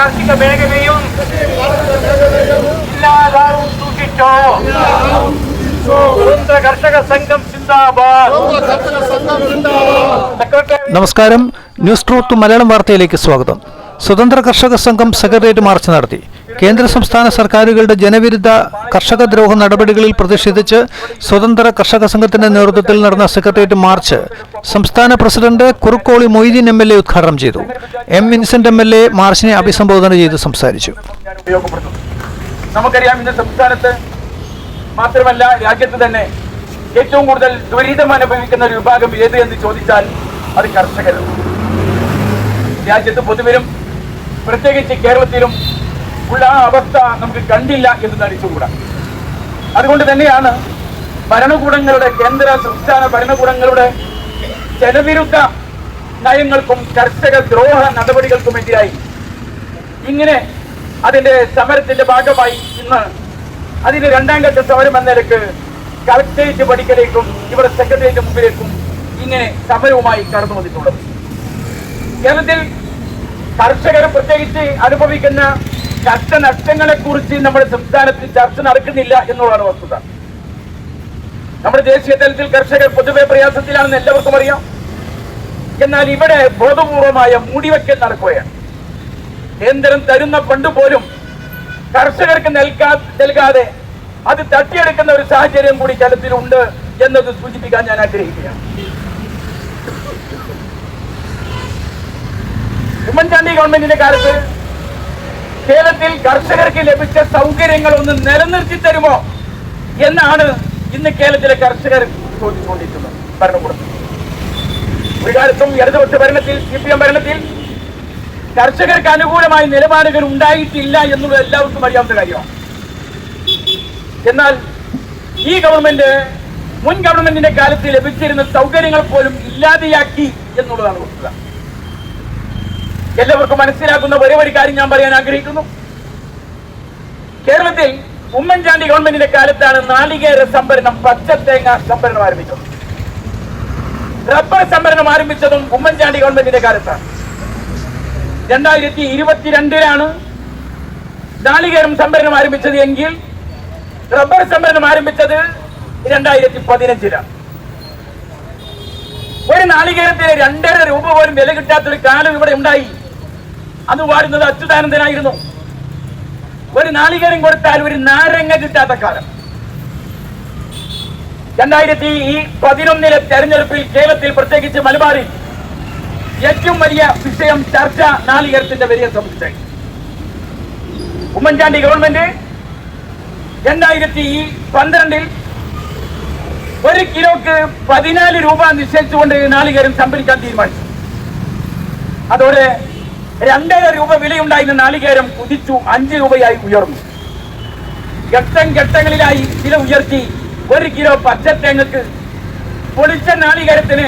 കാർഷിക മേഖലയും ഇല്ലാതാവും സൂക്ഷിച്ചോ സ്വതന്ത്ര കർഷക സംഘം നമസ്കാരം. ന്യൂസ് ട്രൂത്ത് മലയാളം വാർത്തയിലേക്ക് സ്വാഗതം. സ്വതന്ത്ര കർഷക സംഘം സെക്രട്ടേറിയറ്റ് മാർച്ച് നടത്തി. കേന്ദ്ര സംസ്ഥാന സർക്കാരുകളുടെ ജനവിരുദ്ധ കർഷക ദ്രോഹ നടപടികളിൽ പ്രതിഷേധിച്ച് സ്വതന്ത്ര കർഷക സംഘത്തിന്റെ നേതൃത്വത്തിൽ നടന്ന സെക്രട്ടേറിയറ്റ് മാർച്ച് സംസ്ഥാന president Kurukkoli Moideen M L A ഉദ്ഘാടനം ചെയ്തു. M Vincent M L A മാർച്ചിനെ അഭിസംബോധന ചെയ്ത് സംസാരിച്ചു. നമുക്കറിയാം ഇന്ന് സംസ്ഥാനത്ത് മാത്രമല്ല രാജ്യത്ത് തന്നെ ഏറ്റവും കൂടുതൽ ദുരിതം അനുഭവിക്കുന്ന ഒരു വിഭാഗം ഏത് എന്ന് ചോദിച്ചാൽ അത് കർഷകരാണ്. രാജ്യത്ത് പൊതുവിലും പ്രത്യേകിച്ച് കേരളത്തിലും ഉള്ള ആ അവസ്ഥ നമുക്ക് കണ്ടില്ല എന്ന് നടിച്ചുകൂടാ. അതുകൊണ്ട് തന്നെയാണ് ഭരണകൂടങ്ങളുടെ കേന്ദ്ര സംസ്ഥാന ഭരണകൂടങ്ങളുടെ ജനവിരുദ്ധ നയങ്ങൾക്കും കർഷക ദ്രോഹ നടപടികൾക്കും എതിരായി ഇങ്ങനെ അതിന്റെ സമരത്തിന്റെ ഭാഗമായി ഇന്ന് അതിന്റെ രണ്ടാം ഘട്ട സമരം എന്ന നിലയ്ക്ക് കളക്ടറേറ്റ് പടിക്കലേക്കും ഇവിടെ സെക്രട്ടേറിയറ്റ് മുമ്പിലേക്കും ഇങ്ങനെ സമരവുമായി കടന്നു വന്നിട്ടുള്ളത്. കേരളത്തിൽ കർഷകർ പ്രത്യേകിച്ച് അനുഭവിക്കുന്ന കഷ്ടനഷ്ടങ്ങളെ കുറിച്ച് നമ്മുടെ സംസ്ഥാനത്തിൽ ചർച്ച നടക്കുന്നില്ല എന്നുള്ളതാണ് വസ്തുത. നമ്മുടെ ദേശീയ തലത്തിൽ കർഷകർ പൊതുവെ പ്രയാസത്തിലാണെന്ന് എല്ലാവർക്കും അറിയാം. എന്നാൽ ഇവിടെ ബോധപൂർവമായ മൂടിവെക്കൽ നടക്കുകയാണ്. കേന്ദ്രം തരുന്ന ഫണ്ട് പോലും കർഷകർക്ക് നൽകാ നൽകാതെ അത് തട്ടിയെടുക്കുന്ന ഒരു സാഹചര്യം കൂടി കേരളത്തിലുണ്ട് എന്നത് സൂചിപ്പിക്കാൻ ഞാൻ ആഗ്രഹിക്കുകയാണ്. ഉമ്മൻചാണ്ടി ഗവൺമെന്റിന്റെ കാലത്ത് കേരളത്തിൽ കർഷകർക്ക് ലഭിച്ച സൗകര്യങ്ങൾ ഒന്ന് നിലനിർത്തി തരുമോ എന്നാണ് ഇന്ന് കേരളത്തിലെ കർഷകർ ചോദിച്ചുകൊണ്ടിരിക്കുന്നത്. ഭരണകൂടത്തിൽ ഒരു കാലത്തും ഇടതുപക്ഷ ഭരണത്തിൽ സി പി എം ഭരണത്തിൽ കർഷകർക്ക് അനുകൂലമായ നിലപാടുകൾ ഉണ്ടായിട്ടില്ല എന്നുള്ളത് എല്ലാവർക്കും അറിയാവുന്ന കാര്യമാണ്. എന്നാൽ ഈ ഗവൺമെന്റ് മുൻ ഗവൺമെന്റിന്റെ കാലത്ത് ലഭിച്ചിരുന്ന സൗകര്യങ്ങൾ പോലും ഇല്ലാതെയാക്കി എന്നുള്ളതാണ് വസ്തുത എല്ലാവർക്കും മനസ്സിലാക്കുന്ന ഒരേ ഒരു കാര്യം ഞാൻ പറയാൻ ആഗ്രഹിക്കുന്നു. കേരളത്തിൽ ഉമ്മൻചാണ്ടി ഗവൺമെന്റിന്റെ കാലത്താണ് നാളികേര സംഭരണം പച്ച തേങ്ങ സംഭരണം ആരംഭിച്ചത്. റബ്ബർ സംഭരണം ആരംഭിച്ചതും ഉമ്മൻചാണ്ടി ഗവൺമെന്റിന്റെ കാലത്താണ്. രണ്ടായിരത്തി ഇരുപത്തിരണ്ടിലാണ് നാളികേരം സംഭരണം ആരംഭിച്ചത് എങ്കിൽ റബ്ബർ സംഭരണം ആരംഭിച്ചത് രണ്ടായിരത്തി പതിനഞ്ചിലാണ് ഒരു നാളികേരത്തിന് രണ്ടര രൂപ പോലും വില കിട്ടാത്തൊരു കാലം ഇവിടെ ഉണ്ടായി. അന്ന് പാടുന്നത് അച്യുതാനന്ദനായിരുന്നു. ഒരു നാളികേരം കൊടുത്താൽ ഒരു നാരങ്ങ കിട്ടാത്ത കാലം. രണ്ടായിരത്തി ഈ പതിനൊന്നിലെ തെരഞ്ഞെടുപ്പിൽ കേരളത്തിൽ പ്രത്യേകിച്ച് മലബാറിൽ ഏറ്റവും വലിയ വിഷയം ചർച്ച നാളികേരത്തിന്റെ വലിയ സംബന്ധിച്ചായി ഉമ്മൻചാണ്ടി ഗവൺമെന്റ് രണ്ടായിരത്തി പന്ത്രണ്ടിൽ ഒരു കിലോക്ക് പതിനാല് രൂപ നിശ്ചയിച്ചുകൊണ്ട് നാളികേരം സംഭരിക്കാൻ തീരുമാനിച്ചു. അതോടെ രണ്ടര രൂപ വിലയുണ്ടായിരുന്ന നാളികേരം കുതിച്ചു അഞ്ച് രൂപയായി ഉയർന്നു. ഘട്ടം ഘട്ടങ്ങളിലായി വില ഉയർത്തി ഒരു കിലോ പച്ചത്തേങ്ങക്ക് പൊളിച്ച നാളികേരത്തിന്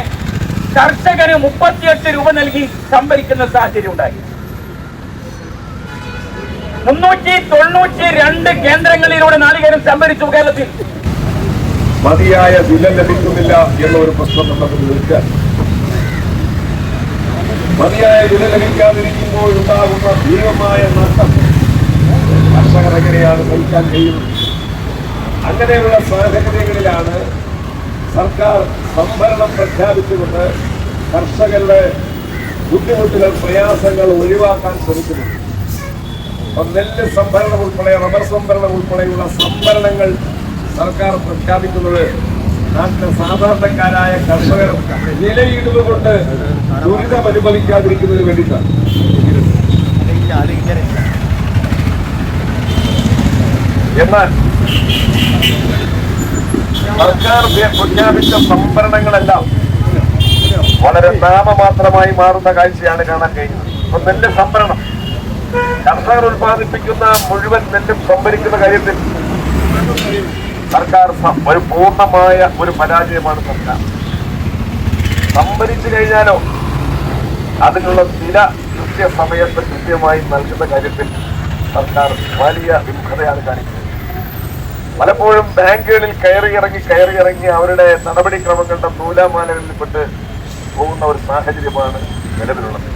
കർഷകന് മുപ്പത്തിയെട്ട് രൂപ നൽകി സംഭരിക്കുന്ന സാഹചര്യം ഉണ്ടായി. മുന്നൂറ്റി തൊണ്ണൂറ്റി രണ്ട് കേന്ദ്രങ്ങളിലൂടെ നാളികേരം സംഭരിച്ചു കേരളത്തിൽ. മതിയായ വില ലഭിക്കുന്നില്ല എന്ന ഒരു പ്രശ്നം നമുക്ക് നിൽക്കാൻ. മതിയായ വില ലഭിക്കാതിരിക്കുമ്പോൾ ഉണ്ടാകുന്ന ഭീമമായ നഷ്ടം. കർഷകർ എങ്ങനെയാണ് സഹിക്കാൻ കഴിയുന്നത്? അങ്ങനെയുള്ള സാഹചര്യങ്ങളിലാണ് സർക്കാർ സംഭരണം പ്രഖ്യാപിച്ചുകൊണ്ട് കർഷകരുടെ ബുദ്ധിമുട്ടുകൾ പ്രയാസങ്ങൾ ഒഴിവാക്കാൻ ശ്രമിക്കുന്നത്. അപ്പം നെല്ല് സംഭരണം ഉൾപ്പെടെ റബ്ബർ സംഭരണം ഉൾപ്പെടെയുള്ള സംഭരണങ്ങൾ സർക്കാർ പ്രഖ്യാപിക്കുന്നത് നാട്ടിലെ സാധാരണക്കാരായ കർഷകർ വിലയിടുക കൊണ്ട് ദുരിതം അനുഭവിക്കാതിരിക്കുന്നതിന് വേണ്ടിയിട്ടാണ്. എന്നാൽ സർക്കാർ പ്രഖ്യാപിച്ച സംഭരണങ്ങളെല്ലാം വളരെ നാമമാത്രമായി മാറുന്ന കാഴ്ചയാണ് കാണാൻ കഴിയുന്നത്. ഇപ്പൊ നെല്ല് സംഭരണം. കർഷകർ ഉൽപ്പാദിപ്പിക്കുന്ന മുഴുവൻ നെല്ലും സംഭരിക്കുന്ന കാര്യത്തിൽ സർക്കാർ ഒരു പൂർണമായ ഒരു പരാജയമാണ് സർക്കാർ. സംഭരിച്ചു കഴിഞ്ഞാലോ? അതിനുള്ള വില കൃത്യസമയത്ത് കൃത്യമായി നൽകുന്ന കാര്യത്തിൽ സർക്കാർ വലിയ വിമുഖതയാണ് കാണിക്കുന്നത്. പലപ്പോഴും ബാങ്കുകളിൽ കയറി ഇറങ്ങി കയറി ഇറങ്ങി അവരുടെ നടപടിക്രമങ്ങളുടെ നൂലാമാലകളിൽപ്പെട്ട് പോകുന്ന ഒരു സാഹചര്യമാണ് നിലവിലുള്ളത്.